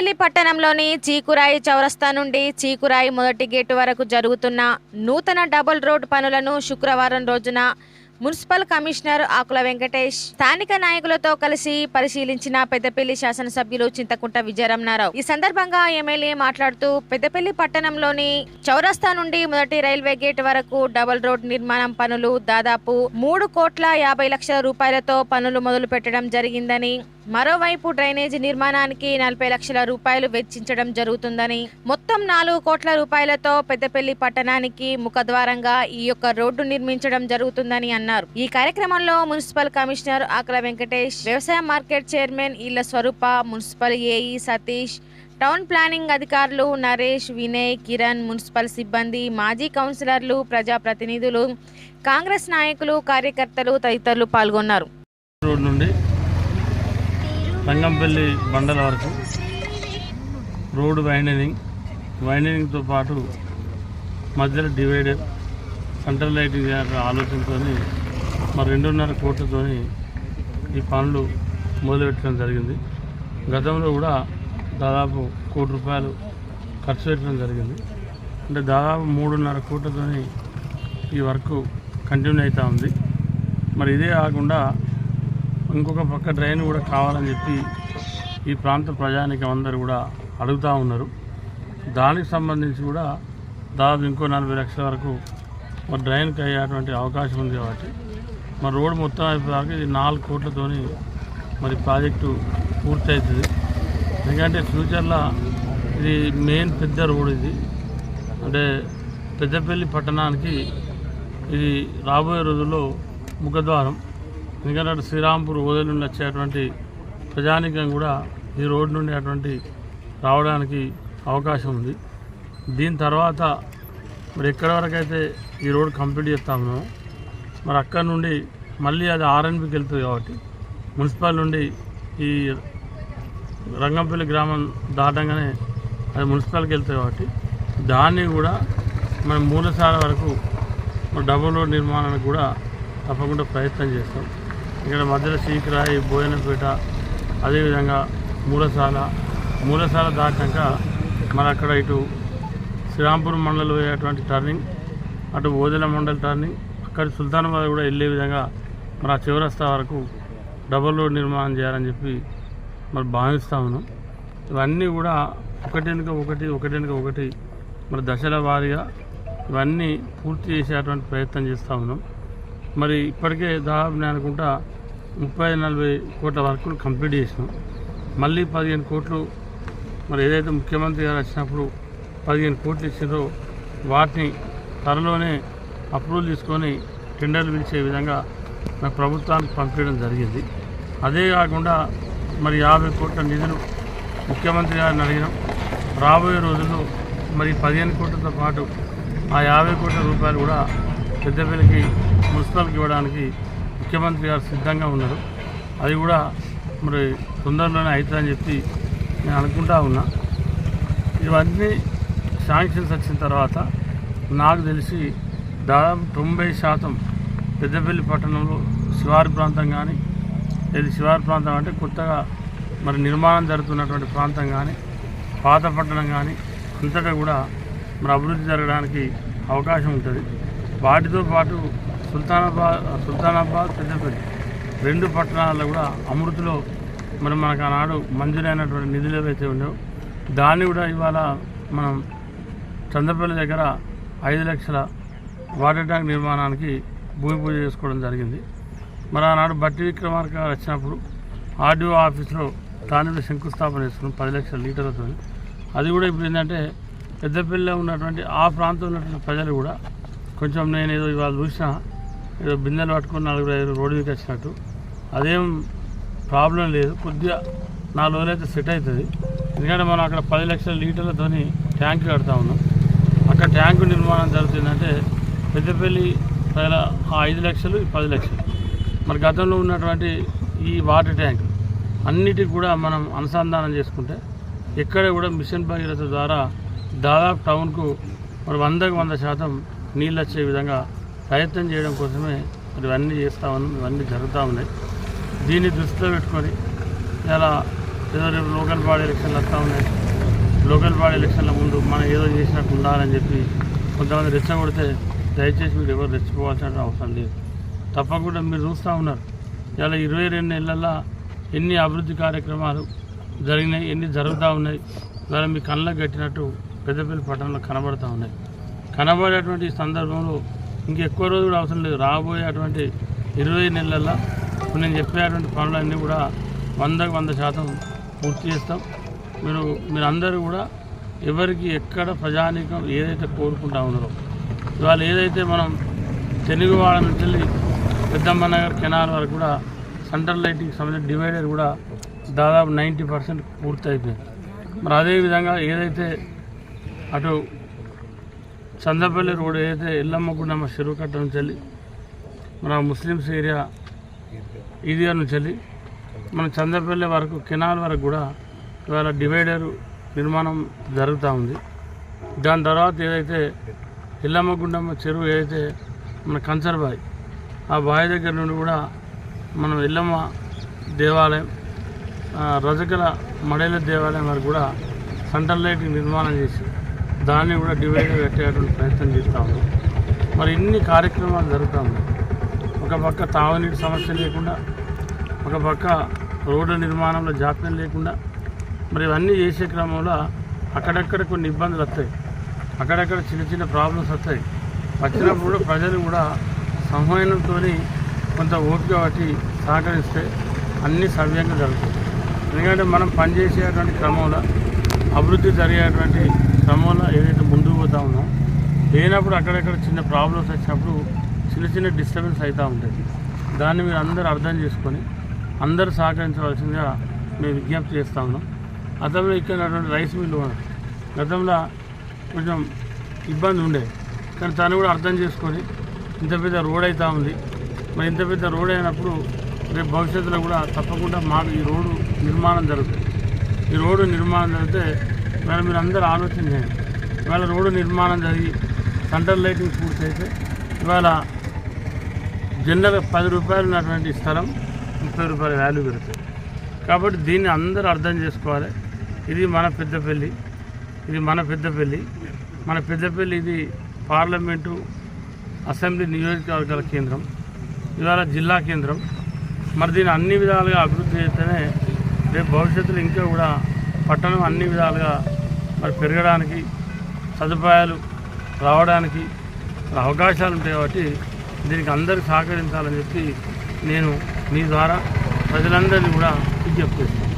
పెద్దపల్లి పట్టణంలోని చీకురాయి చౌరస్తా నుండి చీకురాయి మొదటి గేటు వరకు జరుగుతున్న నూతన డబుల్ రోడ్ పనులను శుక్రవారం రోజున మున్సిపల్ కమిషనర్ ఆకుల వెంకటేష్ స్థానిక నాయకులతో కలిసి పరిశీలించిన పెద్దపల్లి శాసనసభ్యులు చింతకుంట విజయరమణారావు. ఈ సందర్భంగా ఎమ్మెల్యే మాట్లాడుతూ పెద్దపల్లి పట్టణంలోని చౌరస్తా నుండి మొదటి రైల్వే గేట్ వరకు డబుల్ రోడ్ నిర్మాణం పనులు దాదాపు మూడు కోట్ల యాభై లక్షల రూపాయలతో పనులు మొదలు పెట్టడం జరిగిందని మరోవైపు డ్రైనేజీ నిర్మాణానికి నలభై లక్షల రూపాయలు వెచ్చించడం జరుగుతుందని మొత్తం నాలుగు కోట్ల రూపాయలతో పెద్దపల్లి పట్టణానికి ముఖద్వారంగా ఈ యొక్క రోడ్డు నిర్మించడం జరుగుతుందని అన్నారు. ఈ కార్యక్రమంలో మున్సిపల్ కమిషనర్ ఆకల వెంకటేష్ వ్యవసాయ market chairman Illa Swaroopa municipal AE Satish town planning అధికారులు నరేష్ వినయ్ కిరణ్ మున్సిపల్ సిబ్బంది మాజీ కౌన్సిలర్లు ప్రజాప్రతినిధులు కాంగ్రెస్ నాయకులు కార్యకర్తలు తదితరులు పాల్గొన్నారు. రోడ్ నుండి రంగంపల్లి బండల వరకు రోడ్డు వైండనింగ్ వైండనింగ్తో పాటు మధ్యలో డివైడర్ సెంట్రల్ లైటింగ్ ఆలోచనతో మరి రెండున్నర కోట్లతో ఈ పనులు మొదలుపెట్టడం జరిగింది. గతంలో కూడా దాదాపు కోటి రూపాయలు ఖర్చు పెట్టడం జరిగింది. అంటే దాదాపు మూడున్నర కోట్లతో ఈ వర్క్ కంటిన్యూ అవుతూ ఉంది. మరి ఇదే కాకుండా ఇంకొక పక్క డ్రైన్ కూడా కావాలని చెప్పి ఈ ప్రాంత ప్రజానికం అందరూ కూడా అడుగుతూ ఉన్నారు. దానికి సంబంధించి కూడా దాదాపు ఇంకో నలభై లక్షల వరకు మరి డ్రైన్కి అయ్యేటువంటి అవకాశం ఉంది కాబట్టి మరి రోడ్ మొత్తం అయిపోయాక ఇది నాలుగు కోట్లతోని మరి ప్రాజెక్టు పూర్తవుతుంది ఎందుకంటే ఫ్యూచర్లో ఇది మెయిన్ పెద్ద రోడ్ ఇది. అంటే పెద్దపల్లి పట్టణానికి ఇది రాబోయే రోజుల్లో ముఖద్వారం. ఎందుకంటే శ్రీరాంపూర్ ఓదల నుండి వచ్చేటువంటి ప్రజానికం కూడా ఈ రోడ్డు నుండి అటువంటి రావడానికి అవకాశం ఉంది. దీని తర్వాత మరి ఎక్కడి వరకు అయితే ఈ రోడ్ కంప్లీట్ చేస్తామో మరి అక్కడ నుండి మళ్ళీ అది ఆర్ఎన్బికి వెళ్తుంది కాబట్టి మున్సిపల్ నుండి ఈ రంగంపల్లి గ్రామం దాటంగానే అది మున్సిపాలిటీకి వెళ్తుంది కాబట్టి దాన్ని కూడా మన మూలసాల వరకు డబుల్ రోడ్ నిర్మాణానికి కూడా తప్పకుండా ప్రయత్నం చేస్తాం. ఇక్కడ మధ్యలో సీకరాయి బోయనపేట అదేవిధంగా మూలసాల. మూలసాల దాటాక మరి అక్కడ ఇటు శ్రీరాంపూర్ మండలం పోయేటువంటి టర్నింగ్ అటు ఓదెల మండల్ టర్నింగ్ అక్కడ సుల్తానాబాద్ కూడా వెళ్ళే విధంగా మరి ఆ చివరస్తా వరకు డబుల్ రోడ్ నిర్మాణం చేయాలని చెప్పి మరి భావిస్తా ఉన్నాం. ఇవన్నీ కూడా ఒకటి వెనుక ఒకటి ఒకటి వెనుక ఒకటి మరి దశల వారీగా ఇవన్నీ పూర్తి చేసేటువంటి ప్రయత్నం చేస్తూ ఉన్నాం. మరి ఇప్పటికే దాదాపు నేను అనుకుంటా ముప్పై నలభై కోట్ల వర్కులు కంప్లీట్ చేసినాం. మళ్ళీ పదిహేను కోట్లు మరి ఏదైతే ముఖ్యమంత్రి గారు వచ్చినప్పుడు పదిహేను కోట్లు ఇచ్చిందో వాటిని త్వరలోనే అప్రూవల్ తీసుకొని టెండర్లు పిలిచే విధంగా మన ప్రభుత్వానికి పంపించడం జరిగింది. అదే కాకుండా మరి యాభై కోట్ల నిధులు ముఖ్యమంత్రి గారిని అడిగినాం. రాబోయే రోజుల్లో మరి పదిహేను కోట్లతో పాటు ఆ యాభై కోట్ల రూపాయలు కూడా పెద్దపల్లికి మున్సిపల్కి ఇవ్వడానికి ముఖ్యమంత్రి గారు సిద్ధంగా ఉన్నారు. అది కూడా మరి తొందరలోనే అవుతుందని చెప్పి నేను అనుకుంటా ఉన్నా. ఇవన్నీ శాంక్షన్స్ వచ్చిన తర్వాత నాకు తెలిసి దాదాపు తొంభై శాతం పెద్దపల్లి పట్టణంలో శివారు ప్రాంతం కానీ ఇది శివారు ప్రాంతం అంటే కొత్తగా మరి నిర్మాణం జరుగుతున్నటువంటి ప్రాంతం కానీ పాత పట్టణం కానీ అంతటా కూడా మరి అభివృద్ధి జరగడానికి అవకాశం ఉంటుంది. వాటితో పాటు సుల్తానాబాద్ సుల్తానాబాద్ పెద్దపల్లి రెండు పట్టణాల్లో కూడా అమృతిలో మరి మనకు ఆనాడు మంజూరైనటువంటి నిధులు ఏవైతే ఉండేవో దాన్ని కూడా ఇవాళ మనం చంద్రపల్లి దగ్గర ఐదు లక్షల వాటర్ ట్యాంక్ నిర్మాణానికి భూమి పూజ చేసుకోవడం జరిగింది. మరి ఆనాడు బట్టి విక్రమార్క వచ్చినప్పుడు ఆర్డీఓ ఆఫీస్లో దాని శంకుస్థాపన చేసుకున్నాం పది లక్షల లీటర్లతో. అది కూడా ఇప్పుడు ఏంటంటే పెద్దపల్లిలో ఉన్నటువంటి ఆ ప్రాంతంలో ఉన్నటువంటి ప్రజలు కూడా కొంచెం నేను ఏదో ఇవాళ చూసినా ఏదో బిందెలు పట్టుకుని నలుగురు ఐదు రోడ్డు మీకు వచ్చినట్టు. అదేం ప్రాబ్లం లేదు. కొద్దిగా నాలుగు అయితే సెట్ అవుతుంది. ఎందుకంటే మనం అక్కడ పది లక్షల లీటర్లతోని ట్యాంక్ కడతా ఉన్నాం. అక్కడ ట్యాంకు నిర్మాణం జరుగుతుందంటే పెద్దపల్లి ప్రజల ఆ ఐదు లక్షలు పది లక్షలు. మరి గతంలో ఉన్నటువంటి ఈ వాటర్ ట్యాంక్ అన్నిటికి కూడా మనం అనుసంధానం చేసుకుంటే ఎక్కడ కూడా మిషన్ భగీరథ ద్వారా దాదాపు టౌన్కు మరి వందకు వంద శాతం నీళ్ళు వచ్చే విధంగా ప్రయత్నం చేయడం కోసమే మరి ఇవన్నీ చేస్తా ఉన్నాం ఇవన్నీ జరుగుతూ ఉన్నాయి. దీన్ని దృష్టిలో పెట్టుకొని ఇలా ఏదో రేపు లోకల్ బాడీ ఎలక్షన్లు వస్తూ ఉన్నాయి. లోకల్ బాడీ ఎలక్షన్ల ముందు మనం ఏదో చేసినట్టు ఉండాలని చెప్పి కొంతమంది రెచ్చగొడితే దయచేసి మీరు ఎవరు రెచ్చిపోవాల్సిన అవసరం లేదు. తప్పకుండా మీరు చూస్తూ ఉన్నారు. ఇలా ఇరవై రెండు నెలల్లో ఎన్ని అభివృద్ధి కార్యక్రమాలు జరిగినాయి ఎన్ని జరుగుతూ ఉన్నాయి. ఇవాళ మీ కళ్ళకు కట్టినట్టు పెద్దపల్లి పట్టణంలో కనబడుతూ ఉన్నాయి. కనబడేటువంటి సందర్భంలో ఇంకెక్కువ రోజు కూడా అవసరం లేదు. రాబోయే అటువంటి ఇరవై నెలల్లో ఇప్పుడు నేను చెప్పేటువంటి పనులన్నీ కూడా వందకు వంద శాతం పూర్తి చేస్తాం. మీరు మీరందరూ కూడా ఎవరికి ఎక్కడ ప్రజానీకం ఏదైతే కోరుకుంటా ఉన్నారో ఇవాళ ఏదైతే మనం తెలుగువాడ నుంచి వెళ్ళి పెద్దమ్మ నగర్ కెనాల్ వరకు కూడా సెంట్రల్ లైటింగ్ సంబంధించిన డివైడర్ కూడా దాదాపు నైంటీ పర్సెంట్ పూర్తి అయిపోయింది మరి అదేవిధంగా ఏదైతే అటు చందపల్లి రోడ్ ఏదైతే ఎల్లమ్మగుండమ్మ చెరువు కట్ట నుంచి వెళ్ళి మన ముస్లిమ్స్ ఏరియా ఈదిగా నుంచి వెళ్ళి మన చందపల్లి వరకు కెనాల్ వరకు కూడా ఇవాళ డివైడర్ నిర్మాణం జరుగుతూ ఉంది. దాని తర్వాత ఏదైతే ఎల్లమ్మగుండమ్మ చెరువు ఏదైతే మన కంచర్బాయ్ ఆ బావి దగ్గర నుండి కూడా మనం ఎల్లమ్మ దేవాలయం రజకల మడేల దేవాలయం వరకు కూడా సెంటర్ లైట్ నిర్మాణం చేసి దాన్ని కూడా డివైడ్ పెట్టేటువంటి ప్రయత్నం చేస్తాము. మరి ఇన్ని కార్యక్రమాలు జరుగుతాము. ఒక పక్క తాగునీటి సమస్య లేకుండా ఒక పక్క రోడ్డు నిర్మాణంలో జాప్యం లేకుండా మరి ఇవన్నీ చేసే క్రమంలో అక్కడక్కడ కొన్ని ఇబ్బందులు వస్తాయి. అక్కడక్కడ చిన్న చిన్న ప్రాబ్లమ్స్ వస్తాయి. వచ్చినప్పుడు ప్రజలు కూడా సంవహనంతో కొంత ఓపిక బట్టి సహకరిస్తే అన్నీ సవ్యంగా జరుగుతాయి. ఎందుకంటే మనం పనిచేసేటువంటి క్రమంలో అభివృద్ధి జరిగేటువంటి క్రమంలో ఏదైతే ముందుకు పోతా ఉన్నాం లేనప్పుడు అక్కడక్కడ చిన్న ప్రాబ్లమ్స్ వచ్చినప్పుడు చిన్న చిన్న డిస్టర్బెన్స్ అవుతూ ఉంటుంది దాన్ని మీరు అందరూ అర్థం చేసుకొని అందరూ సహకరించవలసిందిగా మేము విజ్ఞప్తి చేస్తా ఉన్నాం. గతంలో ఇక్కడ రైస్ మిల్లు గతంలో కొంచెం ఇబ్బంది ఉండే. కానీ తను కూడా అర్థం చేసుకొని ఇంత పెద్ద రోడ్ అవుతూ ఉంది. మరి ఇంత పెద్ద రోడ్ అయినప్పుడు రేపు భవిష్యత్తులో కూడా తప్పకుండా మాకు ఈ రోడ్డు నిర్మాణం జరుగుతుంది. ఈ రోడ్డు నిర్మాణం జరిగితే ఇవాళ మీరు అందరూ ఆలోచన చేయండి. ఇవాళ రోడ్డు నిర్మాణం జరిగి సెంట్రల్ లైటింగ్ పూర్తయితే ఇవాళ జనరల్గా పది రూపాయలు ఉన్నటువంటి స్థలం ముప్పై రూపాయల వాల్యూ పెరుగుతుంది. కాబట్టి దీన్ని అందరూ అర్థం చేసుకోవాలి. ఇది మన పెద్దపల్లి ఇది మన పెద్దపల్లి. మన పెద్దపల్లి ఇది పార్లమెంటు అసెంబ్లీ నియోజకవర్గాల కేంద్రం ఇవాళ జిల్లా కేంద్రం. మరి దీన్ని అన్ని విధాలుగా అభివృద్ధి చేస్తేనే రేపు భవిష్యత్తులో ఇంకా కూడా పట్టణం అన్ని విధాలుగా మరి పెరగడానికి సదుపాయాలు రావడానికి అవకాశాలు ఉంటాయి కాబట్టి దీనికి అందరూ సహకరించాలని చెప్పి నేను మీ ద్వారా ప్రజలందరినీ కూడా విజ్ఞప్తిస్తాను